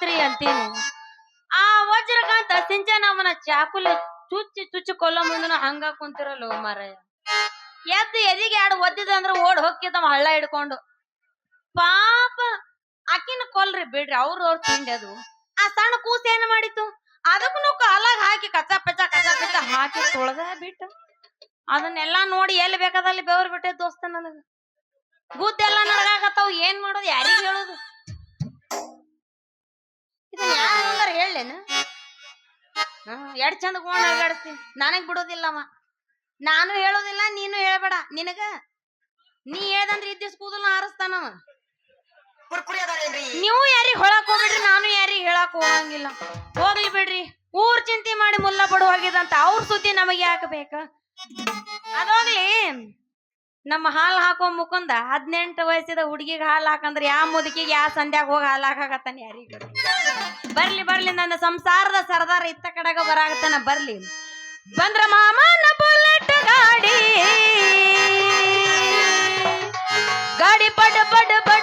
ಹೋತ್ರಿ ಅಂತೀನಿ? ಆ ವಜ್ರಕಾಂತ ಸಿಂಚನಮ್ಮನ ಚಾಕುಲಿ ಚುಚ್ಚಿ ಚುಚ್ಚಿ ಕೊಲ್ಲೋ ಮುಂದನ ಹಂಗ ಕುಂತಿರಲ್ಲ ಮಾರಾಯ. ಎದ್ದು ಎದಿಗೆ ಎರಡು ಒದ್ದಿದ ಅಂದ್ರ ಓಡ್ ಹೋಗ್ತಿದ್ದವ ಹಳ್ಳ ಹಿಡ್ಕೊಂಡು. ಪಾಪ ಆಕಿನ ಕೊಲ್ರಿ ಬಿಡ್ರಿ, ಅವ್ರ ಅವ್ರ ತಿಂಡಿ ಅದು. ಆ ಸಣ್ಣ ಕೂಸ ಏನ್ ಮಾಡಿತ್ತು? ಅದಕ್ಕೂ ಕಾಲಾಗ ಹಾಕಿ ಕಚ್ಚಾ ಪಚ್ಚ ಕಚ್ಚ ಪಚ್ಚ ಹಾಕಿ ತೊಳ್ದ ಬಿಟ್ಟು. ಅದನ್ನೆಲ್ಲಾ ನೋಡಿ ಎಲ್ಲಿ ಬೇಕಾದಲ್ಲಿ ಬೆವರ್ ಬಿಟ್ಟೆ ದೋಸ್ತ ನನಗ. ಗುದ್ದೆಲ್ಲ ನಡಗಾಕತ್ತಾವ ಏನ್ ಮಾಡೋದು, ಯಾರಿಗ್ ಹೇಳೋದು? ಇದನ್ನ ಯಾರ ಹೇಳೇನು ಎಡ್ ಚಂದ ಗೋಣ ಅಗಾಡಿಸ್ತೀನಿ ನನಗ್ ಬಿಡೋದಿಲ್ಲವ. ನಾನು ಹೇಳೋದಿಲ್ಲ ನೀನು ಹೇಳ್ಬೇಡ. ನಿನಗ? ನೀ ಹೇಳ್ದಂದ್ರ ಇದ್ದಿಸ್ ಕೂದಲ್ ಆರಿಸ್ತಾನವ ನೀವು ಯಾರಿಗ್ ಹೊಳಕ್ ಹೋಗ್ಬಿಡ್ರಿ ನಾನು ಯಾರಿಗ್ ಹೇಳಕ್ ಹೋಗಂಗಿಲ್ಲ. ಹೋಗ್ಲಿ ಬಿಡ್ರಿ. ಊರ್ ಚಿಂತೆ ಮಾಡಿ ಮುಲ್ಲ ಬಡ ಹೋಗಿದಂತ ಅವ್ರ ಸುದ್ದಿ ನಮಗೆ ಯಾಕೆ ಬೇಕ? ಅದೋಗ್ಲಿ ನಮ್ಮ ಹಾಲ್ ಹಾಕೋ ಮುಕುಂದ ಹದಿನೆಂಟು ವಯಸ್ಸಿದ ಹುಡುಗಿಗೆ ಹಾಲ್ ಹಾಕಂದ್ರ ಯಾವ ಮುದುಕಿಗೆ ಯಾವ ಸಂಧ್ಯಾಗ ಹೋಗಿ ಹಾಲ್ ಹಾಕಾಕತ್ತಾನೆ ಯಾರಿಗ ಬರ್ಲಿ ಬರ್ಲಿ, ನನ್ನ ಸಂಸಾರದ ಸರದಾರ ಇತ್ತ ಕಡೆಗ ಬರಾಕತ್ತಾನ, ಬರ್ಲಿ. ಬಂದ್ರ ಮಾಮನ ಬುಲೆಟ್ ಗಾಡಿ. ಗಾಡಿ ಬಡ ಪಡ ಬಡ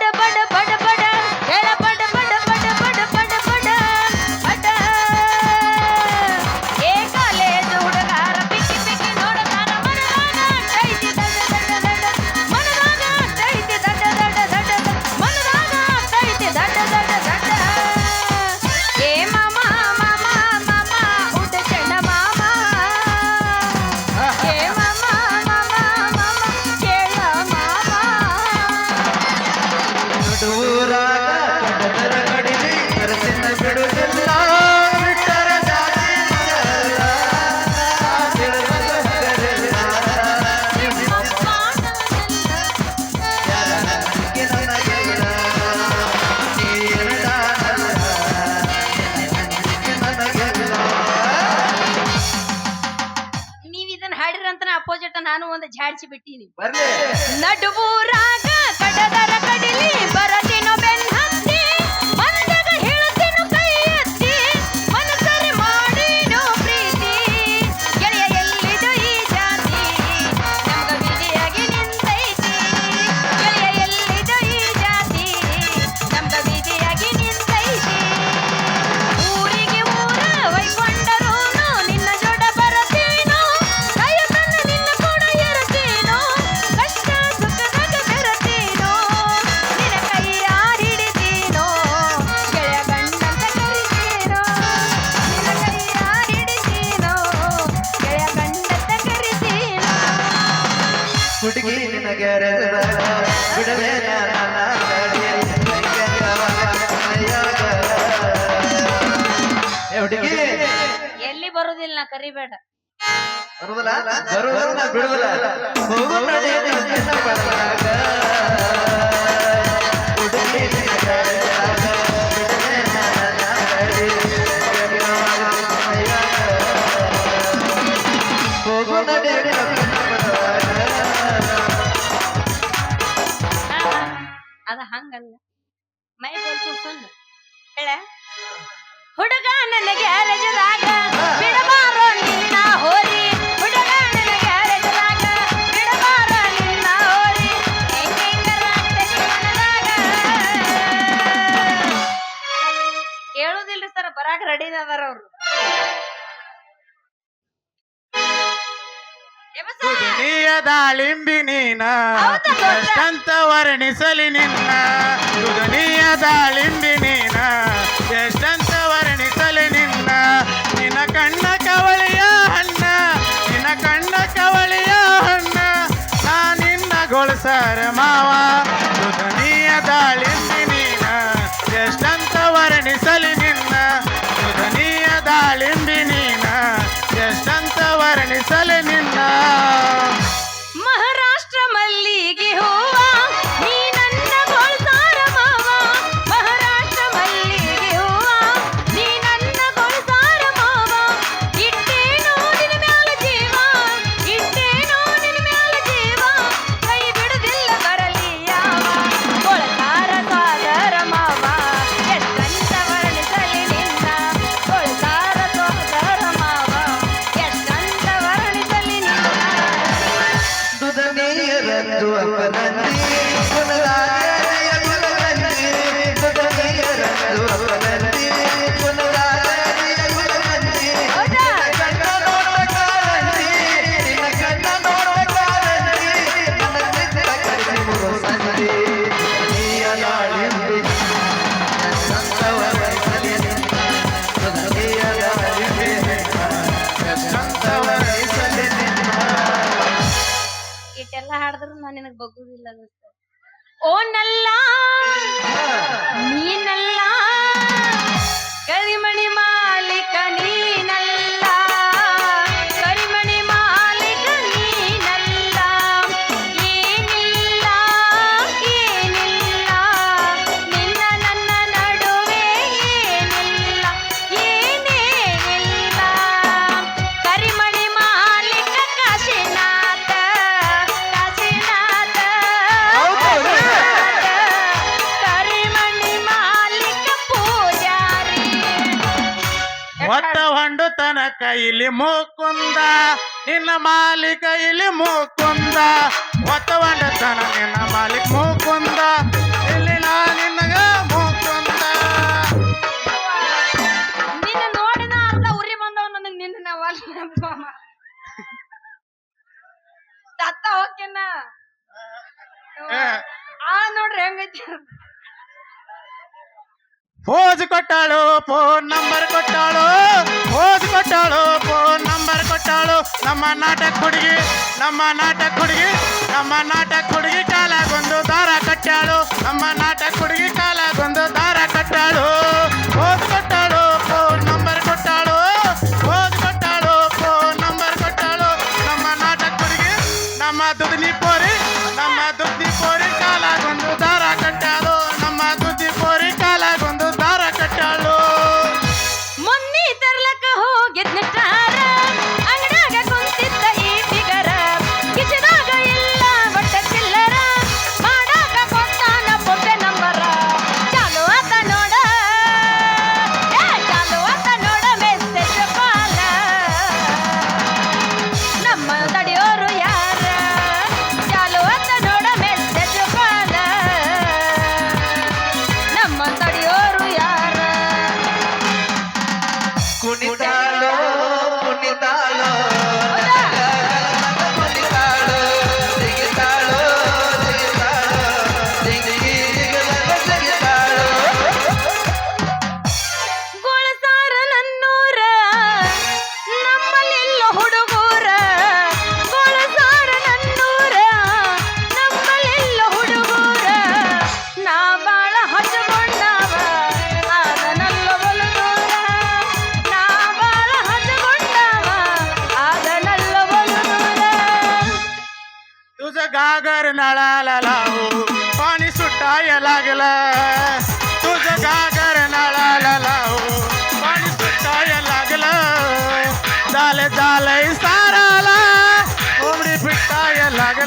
ನಾನು ಒಂದು ಜಾಡ್ಸಿ ಬಿಟ್ಟೀನಿ ನಡುವು ರಾಗ ಕಡದರ ಕಡಿಲಿ ಬರತಿನೋ ಬರುದಿಲ್ಲ ನಾ ಕರಿಬೇಡ. ಬರುವುದಿಲ್ಲ ಬಿಡುವುದಿಲ್ಲ ಹೋಗು ನಿನ್ನ. ಅದ ಹಂಗಲ್ಲ. ಮೈ ಬೋಲ್ತು ಸುಳ್ಳು ಹೇಳ? ಹುಡುಗ ನನ್ನ ಗ್ಯಾರೇಜದಾಗ ಬಿಡಬಾರೋ ನಿನ್ನ ಹೋರಿ. ಹುಡುಗ ನನ್ನ ಗ್ಯಾರೇಜದಾಗ ಬಿಡಬಾರೋ ನಿನ್ನ ಹೋರಿ. ಹೆಂಗೆಂಗರ ಮನದಾಗ. ಕೇಳುದಿಲ್ರಿ ಸರ್ ಬರಾಕ್ ರೆಡಿ ಅದಾರ ಅವ್ರು. ಯಮಸ. ದುನಿಯ ದಾಳಿಂಬಿ ನೀನ. ಅಂತ ವರ್ಣಿಸಲಿ ನಿನ್ನ. ದುನಿಯ ದಾಳಿಂಬಿ ನೀನ. ಕಣ್ಣ ಕವಳಿಯ ಅಣ್ಣ ನಿನ್ನ ಕಣ್ಣ ಕವಳಿಯ ಅಣ್ಣ ನಾ ನಿನ್ನ ಗೊಳಸಾರ ಮಾವ ಇಲ್ಲಿ ಮೂಕುಂದ ನಿನ್ನ ಮಾಲೀಕ ಇಲ್ಲಿ ಮೂಕುಂದ. ಒತ್ತವಂಡತನ ನಿನ್ನ ಮಾಲೀಕ ಮೂಕುಂದ. ಫೋಜ್ ಕೊಟ್ಟಾಳು ಫೋನ್ ನಂಬರ್ ಕೊಟ್ಟಾಳು. ಫೋಜ್ ಕೊಟ್ಟಾಳು ಫೋನ್ ನಂಬರ್ ಕೊಟ್ಟಾಳು. ನಮ್ಮ ನಾಟಕ ಹುಡುಗಿ, ನಮ್ಮ ನಾಟಕ ಹುಡುಗಿ, ನಮ್ಮ ನಾಟಕ ಹುಡುಗಿ ಕಾಲಾಗೊಂದು ದಾರ ಕಟ್ಟಾಳು ನಮ್ಮ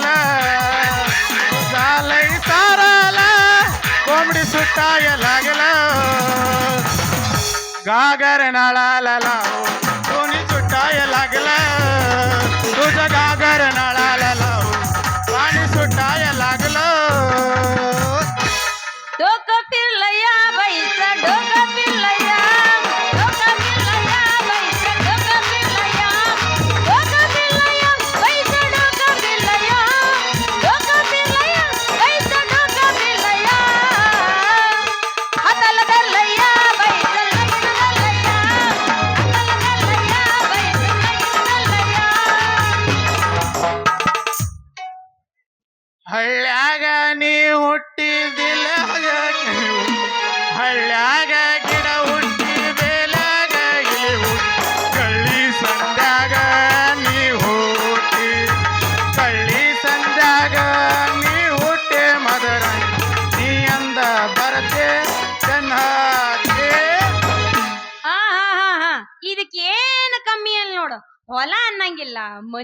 ಸಾರಲ ಸಾಲೈ ಸಾರಲ ಕೋಂಬಡಿ ಸುಟ್ಟಾಯ लागला गागर नाळाला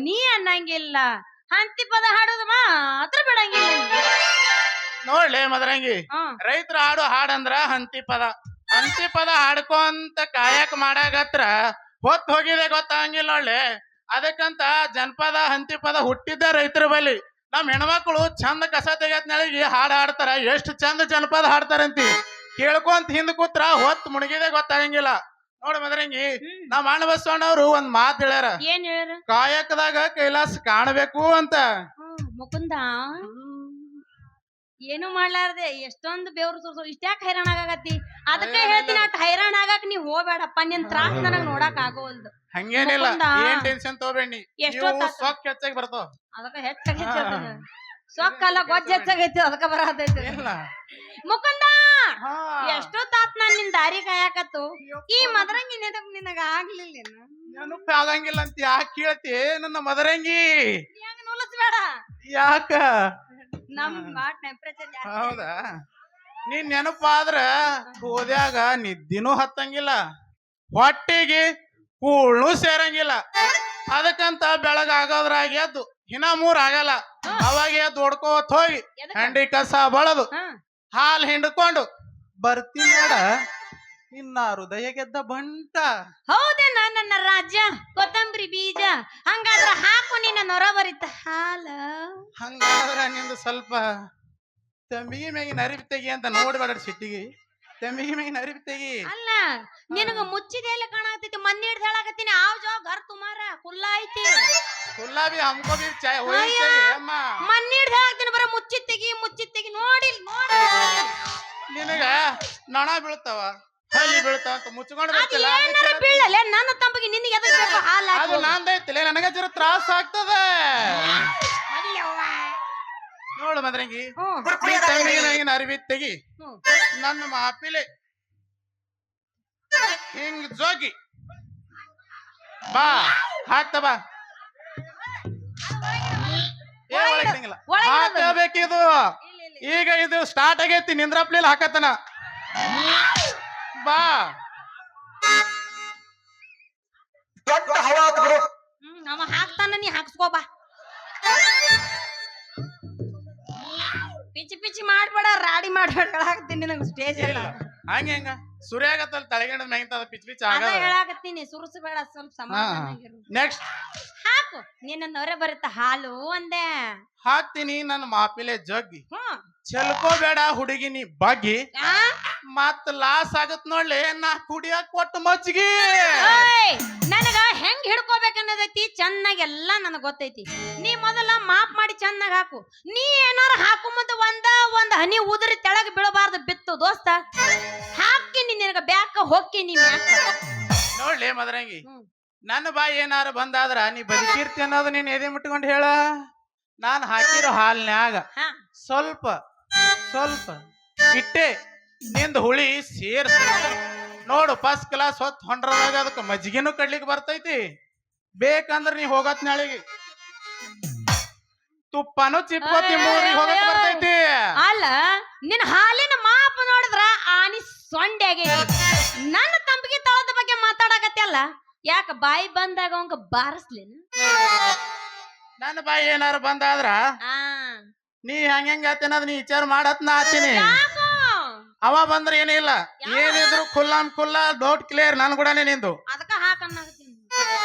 ನೀ ಅನ್ನಂಗಿಲ್ಲ. ಹಂತಿ ಪದ ಹಾಡೋದು ಮಾತ್ರ ಬಿಡಂಗಿಲ್ಲ ನೋಡ್ಲಿ ಮದರಂಗಿ ರೈತರ ಹಾಡು ಹಾಡಂದ್ರ ಹಂತಿ ಪದ. ಹಂತಿ ಪದ ಹಾಡ್ಕೊಂತ ಕಾಯಕ್ ಮಾಡಾಗತ್ರ ಹೊತ್ತು ಹೋಗಿದೆ ಗೊತ್ತಾಗಂಗಿಲ್ಲ ನೋಡ್ಲಿ. ಅದಕ್ಕಂತ ಜನಪದ ಹಂತಿ ಪದ ಹುಟ್ಟಿದ್ದ ರೈತರ ಬಲಿ ನಮ್ ಹೆಣ್ಮಕ್ಳು ಚಂದ ಕಸ ತೆಗತ್ನಳಿಗೆ ಹಾಡು ಹಾಡ್ತಾರ. ಎಷ್ಟು ಚಂದ ಜನಪದ ಹಾಡ್ತಾರಂತಿ. ಕೇಳ್ಕೊಂತ ಹಿಂದ್ ಕೂತ್ರ ಹೊತ್ತು ಮುಣಗಿದೆ ಗೊತ್ತಾಗಂಗಿಲ್ಲ. ನೋಡ ಮದ್ರಂಗಿ ನಮ್ಮ ಅಣ್ಣ ಬಸವಣ್ಣವ್ರು ಒಂದ್ ಮಾತ್ ಹೇಳ್ಯಾರ. ಏನ್ ಹೇಳ ಕಾಯಕದಾಗ ಕೈಲಾಸ ಕಾಣಬೇಕು ಅಂತ. ಮುಕುಂದ? ಏನು ಮಾಡ್ಲಾರ್ದೆ ಎಷ್ಟೊಂದು ಬೆವರು ಸುರ್ಸು ಇಷ್ಟ್ಯಾಕ್ ಹೈರಾಣ ಆಗತಿ ಅದಕ್ಕೆ ಹೇಳ್ತೀನಿ ಅಟ್ ಹೈರಾಣ ಆಗಾಕ ನೀ ಹೋಗ್ಬೇಡಪ್ಪ ನಿನ್ ತ್ರಾಸ್ ನನಗ್ ನೋಡಕ್ ಆಗೋಲ್ದು ಹಂಗೇನಿಲ್ಲ ಟೆನ್ಷನ್ ತಗೋಬೇಡಿ. ಎಷ್ಟೋ ಹೆಚ್ಚಾಗಿ ಬರ್ತಾವ. ಅದಕ್ಕೆ ಹೆಚ್ಚಾಗಿ ಸೊಕ್ಕಲ್ಲ ಗೊಜ್ಜ ಹೆಚ್ಚಾಗೈತಿ ಅದಕ್ಕ ಬರತೈತಿ ಮುಕುಂದ ಎಷ್ಟೋ ಎಷ್ಟೊತ್ತಾತ್ ನಾನ್ ನಿನ್ ದಾರಿ ಕಾಯಕತ್ತು? ಈ ಮದರಂಗಿ ನೆನಪು ನಿನಗ ಆಗ್ಲಿಲ್ಲ ನೆನಪು ಆಗಂಗಿಲ್ಲ ಅಂತ ಯಾಕೆ ಕೇಳ್ತಿ? ನನ್ನ ಮದರಂಗಿ. ಬೇಡ ನುಲಸ್ಬೇಡ? ಯಾಕ? ನಮ್ ಮಾಟ್ ಟೆಂಪರೇಚರ್ ಹೌದಾ? ನೀನ್ ನೆನಪಾದ್ರ ಹೋದ್ಯಾಗ ನಿದ್ದಿನೂ ಹತ್ತಂಗಿಲ್ಲ ಹೊಟ್ಟೆಗೆ ಕೂಳ್ನೂ ಸೇರಂಗಿಲ್ಲ. ಅದಕ್ಕಂತ ಬೆಳಗಾಗೋದ್ರಾಗೆದ್ದು ಇನ್ನ ಮೂರ್ ಆಗಲ್ಲ. ಅವಾಗ ಎದ್ದು ಹೊಡ್ಕೋತ್ ಹೋಗಿ ಹೆಂಡಿ ಕಸ ಬಳದು. ಹಾಲ್ ಹಿಂಡ್ಕೊಂಡು ಬರ್ತೀನಿ ನೋಡ. ಇನ್ನ ಹೃದಯ ಗೆದ್ದ ಬಂಟ. ಹೌದೇನ ನನ್ನ ರಾಜ್ಯ? ಕೊತ್ತಂಬರಿ ಬೀಜ? ಹಂಗಾದ್ರ ಹಾಕು ನಿನ್ನ ನೊರ ಬರಿತ ಹಾಲ. ಹಂಗಾದ್ರ ನಿಂದು ಸ್ವಲ್ಪ ತಂಬಿಗೆ ಮ್ಯಾಗಿನ ನರಿ ತೆಗಿ ಅಂತ ನೋಡ್ಬೇಡ ಸಿಟ್ಟಿಗೆ. ತೆಗಿ ಅಲ್ಲ ನಿನಗ ಮುಚ್ಚಿದೆ ಎಲ್ಲ ಕಾಣಾಕತ್ತೈತಿ ಮನ್ನಿ ಹಿಡ್ದು ಹೇಳಾಕತ್ತೀನಿ ಆವ್ ಜೋ ಘರ್ ತುಮಾರ ಕುಲ್ಲ ಐತಿ. ಹಮ್ಕೋ ಬಿ ಚಾಯ್ ಹೋಯ್ ಅಯ್ಯ. ಚಾಯ್ ಅಮ್ಮ. ಮನ್ನಿ ಹಿಡ್ದು ಹೇಳಾಕತ್ತೀನಿ ಬರ ತೆಗಿ ನೋಡಿ ನೋಡಿ. ನಿನಗ ನಣ ಬೀಳ್ತಾವ ಹಲ್ಲಿ ಬೀಳ್ತಾವ ಅಂತ ಮುಚ್ಕೊಂಡು ಅದ್ ಬರ್ತಿಲ್ಲ ಏನಾರ ಬೀಳಲೆ ನನ್ನ ತಂಬಿಗೆ ನಿನಗೆ ಎದಕ್ ಬೇಕು? ಹಾಲ ಅದು ನಂದೈತಿಲ್ಲ ನನಗ ಜರ ತ್ರಾಸ ಆಗ್ತದ. ನೋಡು ಮದ್ರಂಗಿ. ಅರಿವಿ ತೆಗಿ ನನ್ನ ಮಾಪಿಲೆ. ಹಿಂಗ್ ಜೋಗಿ. ಬಾ ಹಾಕ್ತ ಬಾ. ಹಾಕಬೇಕಿದು ಈಗ ಇದು ಸ್ಟಾರ್ಟ್ ಆಗೈತಿ ನಿಂದ್ರಪ್ಲಿಲ್ ಹಾಕತನ ಬಾ. ದೊಡ್ಡ ಹವಾ ಆತು ಅವ ಹಾಕ್ತಾನ ನೀ ಹಾಕ್ಸ್ಕೋ ಬಾ. ಪಿಚಿ ಪಿಚಿ ಮಾಡ್ಬೇಡ ರಾಡಿ ಮಾಡ್ಬೇಡ ಹಾಕ್ತೀನಿ ನಿನಗೆ ಸ್ಟೇಜ್ ಇಲ್ಲ. ಹಂಗೆ ಹೆಂಗ? ಸುರಿ ಆಗತ್ತಲ್ಲ ತಳಗಿಂದ ಮ್ಯಾಗಿಂದ ಪಿಚ್ ಪಿಚ್ ಅದ ಆಗದ ಹೇಳಾಕತ್ತೀನಿ ಸುರಿಸಬೇಡ ಸ್ವಲ್ಪ ಸಮಾಧಾನಾಗಿರು ನೆಕ್ಸ್ಟ್ ಹಾಕು ನಿನ್ನ ನೊರೆ ಬರುತ್ತ ಹಾಲು ಅಂದೆ. ಹಾಕ್ತೀನಿ ನನ್ನ ಮಾಪಿಲೆ ಜಗ್ಗಿ. ಹ್ಮ್ ಚೆಲ್ಕೋಬೇಡ ಹುಡುಗಿ ನೀ ಬಗ್ಗಿ. ಆ? ಮತ್ ಲಾಸ್ ಆಗತ್ ನೋಡ್ಲಿ ನಾ ಕುಡಿಯಾಕ ಕೊಟ್ಟು ಮಜ್ಜಿಗೆ. ಓಯ್ ಹೆಂಗ್ ಹಿಡ್ಕೋಬೇಕನ್ನೋದೈತಿ? ಚೆನ್ನಾಗಿ ಎಲ್ಲ ನನಗೆ ಗೊತ್ತೈತಿ. ನೀ ಮೊದಲ ಮಾಪ್ ಮಾಡಿ ಚೆನ್ನಾಗಿ ಹಾಕು. ನೀ ಏನಾರ ಹಾಕು ಮುಂದೆ ಒಂದ ಒಂದ್ ಹನಿ ಉದುರಿ ತೆಳಗ್ ಬೀಳಬಾರ್ದು ಬಿತ್ತು ದೋಸ್ತ. ಹಾಕಿನಿ ನಿನಗ ಬ್ಯಾಕ ಹೊಕ್ಕಿನಿ ಮ್ಯಾಕ. ನೋಡ್ಲಿ ಮದರಂಗಿ. ಹ್ಮ್. ನನ್ನ ಬಾಯಿ ಏನಾರ ಬಂದಾದ್ರ ನೀ ಬದುಕಿರ್ತಿ ಅನ್ನೋದು ನೀನ್ ಎದೆ ಮುಟ್ಕೊಂಡು ಹೇಳ. ನಾನ್ ಹಾಕಿರೋ ಹಾಲ್ನ್ಯಾಗ ಹಾ. ಸ್ವಲ್ಪ ಸ್ವಲ್ಪ ಇಟ್ಟೆ. ನಿಂದ ಹುಳಿ ಸೇರ್ಸ ನೋಡು ಫಸ್ಟ್ ಕ್ಲಾಸ್ ಹೊತ್ತು ಹೊಂಡ್ರದಾಗ ಅದಕ್ಕೆ ಮಜ್ಜಿಗೆನೂ ಕಡ್ಲಿಕ್ಕೆ ಬರ್ತೈತಿ. ಬೇಕಂದ್ರ ನೀ ಹೋಗತ್ ನಾಳೆಗೆ. ತುಪ್ಪನು ಚಿಪ್ಪತಿ ಮೂರಿ ಹೋಗಕ್ ಬರ್ತೈತಿ. ಅಲ್ಲ ನಿನ್ನ ಹಾಲಿನ ಮಾಪ ನೋಡಿದ್ರ ಆನಿ ಸೊಂಡೆ ನನ್ನ ತಂಬಿಗೆ ತಳದ ಬಗ್ಗೆ ಮಾತಾಡಕತ್ತಲ್ಲ ಯಾಕ ಬಾಯಿ ಬಂದಾಗ ಅವಂಗ ಬಾರಿಸ್ಲೇನ? ನನ್ನ ಬಾಯಿ ಏನಾರ ಬಂದಾದ್ರ ನೀ ಹಂಗ ಹೆಂಗ್ ನೀ ವಿಚಾರ ಮಾಡತ್ ನಾ ಆತೀನಿ ಅವ ಬಂದ್ರ ಏನಿಲ್ಲ ಏನಿದ್ರು ಖುಲ್ಲಾಮ್ ಕುಲ್ಲ ಡೌಟ್ ಕ್ಲಿಯರ್ ನಾನು ಕೂಡ ನಿಂದು. ಅದಕ್ಕ ಹಾಕನ್ನಾಗತ್ತೀನಿ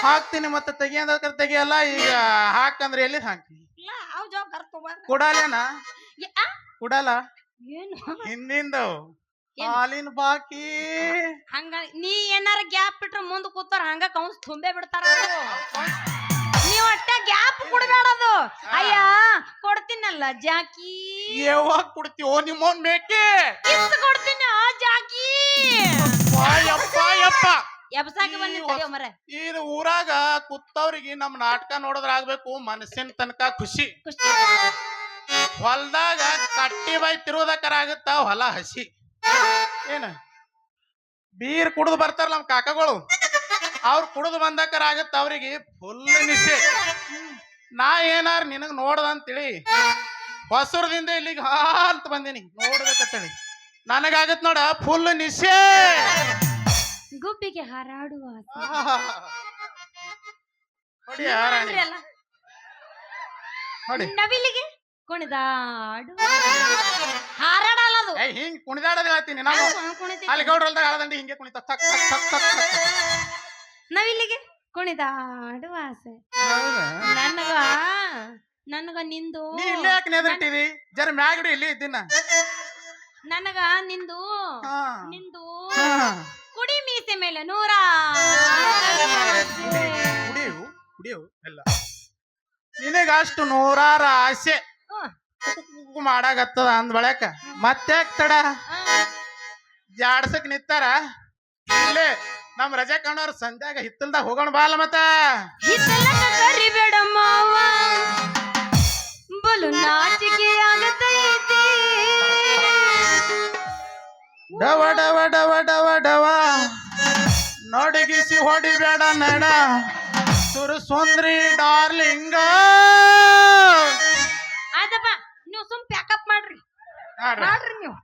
ಹಾಕ್ತೀನಿ ಮತ್ತೆ ತೆಗಿಯೋದಕ್ಕೆ ತೆಗಿಯಲ್ಲ ಈಗ ಹಾಕಂದ್ರೆ ಎಲ್ಲಿ ಹಾಕ್ತೀನಿ ಇಲ್ಲ ಅವ್ ಜೋ ಕರ್ ತಗೋಬಾರ ಕೊಡಲೇನ? ಕೊಡಲ್ಲ ಏನು? ಹಿಂದಿಂದು. ಏನ್? ಹಾಲಿನ ಬಾಕಿ. ಹಂಗ ನೀ ಏನಾರ ಗ್ಯಾಪ್ ಬಿಟ್ರೆ ಮುಂದೆ ಕೂತಾರ ಹಂಗ ಕೌನ್ಸ್ ತುಂಬೆ ಬಿಡ್ತಾರ. ನೀವ್ ಅಟ್ಟ ಗ್ಯಾಪ್ ಕೊಡ್ಬೇಡದು ಅಯ್ಯ ಕೊಡ್ತೀನಲ್ಲ ಜಾಕಿ. ಯಾವಾಗ ಕೊಡ್ತೀವೋ ನಿಮ್ಮ ಬೇಕೆ ಕಿಸ್ ಕೊಡ್ತೀನಿ ಆ ಜಾಕಿ. ಯಪ್ಪ ಯಪ್ಪ ಎಬ್ಸಾಕ ಬಂದಿ ತಡಿಯೋ ಮರ. ಇದು ಊರಾಗ ಕುತ್ತವ್ರಿಗೆ ನಮ್ ನಾಟಕ ನೋಡಿದ್ರ ಆಗ್ಬೇಕು ಮನಸ್ಸಿನ ತನಕ ಖುಷಿ. ಖುಷಿ. ಹೊಲ್ದಾಗ ಕಟ್ಟಿ ಬೈ ತಿರುವುದಕ್ಕರ ಆಗುತ್ತ ಹೊಲ ಹಸಿ. ಏನ? ಬೀರ್ ಕುಡಿದು ಬರ್ತಾರ ನಮ್ ಕಾಕಗಳು? ಅವ್ರು ಕುಡಿದು ಬಂದಕರ ಆಗತ್ತ ಅವ್ರಿಗೆ ಫುಲ್ ನಿಶೆ ನಾ ಏನಾರ ನಿನಗ್ ನೋಡ್ದಂತೇಳಿ ಹೊಸರದಿಂದ ಇಲ್ಲಿಗೆ ಹಾಲ್ತ ಬಂದೀನಿ. ನೋಡ್ಬೇಕಂತೇಳಿ. ನನಗಾಗತ್ ನೋಡ ಫುಲ್ ನಿಶೆ ಗುಬ್ಬಿಗೆ ಹಾರಾಡುವ. ಹೊಡಿ ಹಾರಾಣಿ ಹೊಡಿ. ನವಿಲಿಗೆ ಕುಣಿದಾಡು ಹಾರಾಡಲ್ಲ ಅದು. ಏ ಹಿಂಗ್ ಕುಣಿದಾಡೋದು ಹೇಳ್ತೀನಿ ನಾನು. ಅಲ್ಲಿ ಗೌಡ್ರಲ್ದಾಗ ಆಳದಂಡಿ ಹಿಂಗೆ ಕುಣಿತ ತಕ್ ತಕ್ ತಕ್ ತಕ್. ನವಿಲಿಗೆ ಕುಣಿದಾಡುವ ಆಸೆ? ನನಗ ನನಗ ನಿಂದು ನೀ ಇಲ್ಲೇ ಯಾಕೆ ನೆದರ್ಟಿದಿ ಜರ ಮ್ಯಾಗಡಿ ಇಲ್ಲಿ ಇದ್ದೀನ? ನನಗ ನಿಂದು ಹಾ. ನಿಂದು ಹಾ. ಕುಡಿ ಮೀಸೆ ಮೇಲೆ ನೂರ ಕುಡಿಯು ಕುಡಿಯು ಎಲ್ಲ. ನಿನಗ ಅಷ್ಟು ನೂರಾರ ಆಸೆ. ಮಾಡಾಗತ್ತದ ಅಂದ ಬಳಕ ಮತ್ತೆ ತಡ? ಜಾಡ್ಸಕ್ ನಿತ್ತಾರ? ಇಲ್ಲೇ. ನಮ್ ರಜೆ ಕಣ್ಣವ್ರ ಸಂಧ್ಯಾಗ ಹಿತ್ತಲ್ದಾಗ ಹೋಗೋಣ ಬಾಲ ಮತ ಕರಿಬೇಡ ಮಾವ. ಬಲು ನಾಚಿಕೆ ಆಗತೈತಿ. ಡವ ಡವ ಡವ ಡವ ಡವ. ನೋಡಿಗಿಸಿ ಹೊಡಿಬೇಡ ನಡ. ಸುರು ಸುಂದ್ರಿ ಡಾರ್ಲಿಂಗ. ಅದಪ್ಪ ನೀವು ಸುಮ್ ಪ್ಯಾಕಪ್ ಮಾಡ್ರಿ. ಮಾಡ್ರಿ ನೀವು.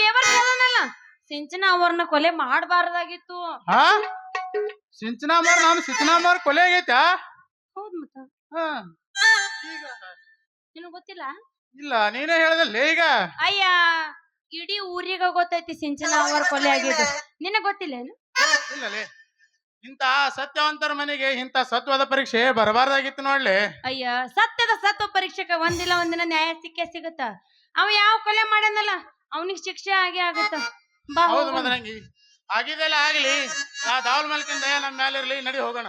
ಬೇವರ್ ಅದನಲ್ಲ ಸಿಂಚನ ಅವ್ರನ್ನ ಕೊಲೆ ಮಾಡಬಾರ್ದಾಗಿತ್ತು. ಹಾ? ಸಿಂಚನಾಮರ್ ನಾನು ಸಿಂಚನಾಮರ್ ಕೊಲೆ ಆಗೈತಾ? ಹೌದ್ ಮತ್ತ. ಹಾ. ಈಗ? ನಿನಗ್ ಗೊತ್ತಿಲ್ಲ? ಇಲ್ಲ ನೀನೇ ಹೇಳ್ದಲ್ಲೇ ಈಗ? ಅಯ್ಯ ಇಡೀ ಊರಿಗೆ ಗೊತ್ತೈತಿ ಸಿಂಚನ ಅವರ ಕೊಲೆ ಆಗಿದ್ದು. ನಿನಗ್ ಗೊತ್ತಿಲ್ಲ ಏನು? ಇಲ್ಲಲೇ. ಇಂತ ಸತ್ಯವಂತರ ಮನೆಗೆ ಇಂತ ಸತ್ವದ ಪರೀಕ್ಷೆ ಬರಬಾರ್ದಾಗಿತ್ತು ನೋಡ್ಲಿ. ಅಯ್ಯ ಸತ್ಯದ ಸತ್ವ ಪರೀಕ್ಷೆಗೆ ಒಂದಿಲ್ಲ ಒಂದಿನ ನ್ಯಾಯ ಸಿಕ್ಕೇ ಸಿಗುತ್ತ? ಅವ ಯಾವ ಕೊಲೆ ಮಾಡ್ಯಾನಲ್ಲ? ಅವನಿಗೆ ಶಿಕ್ಷೆ ಆಗಿ ಆಗುತ್ತ? ಬಾ ಹೌದು ಹೋಗೋಣ. ಮದರಂಗಿ ಆಗಿದೆಲ್ಲ ಆಗ್ಲಿ. ಆ ದಾವಲ್ ಮಲ್ಕಿಂದ ನಮ್ಮ ಮೇಲೆ ಇರಲಿ ನಡಿ ಹೋಗೋಣ.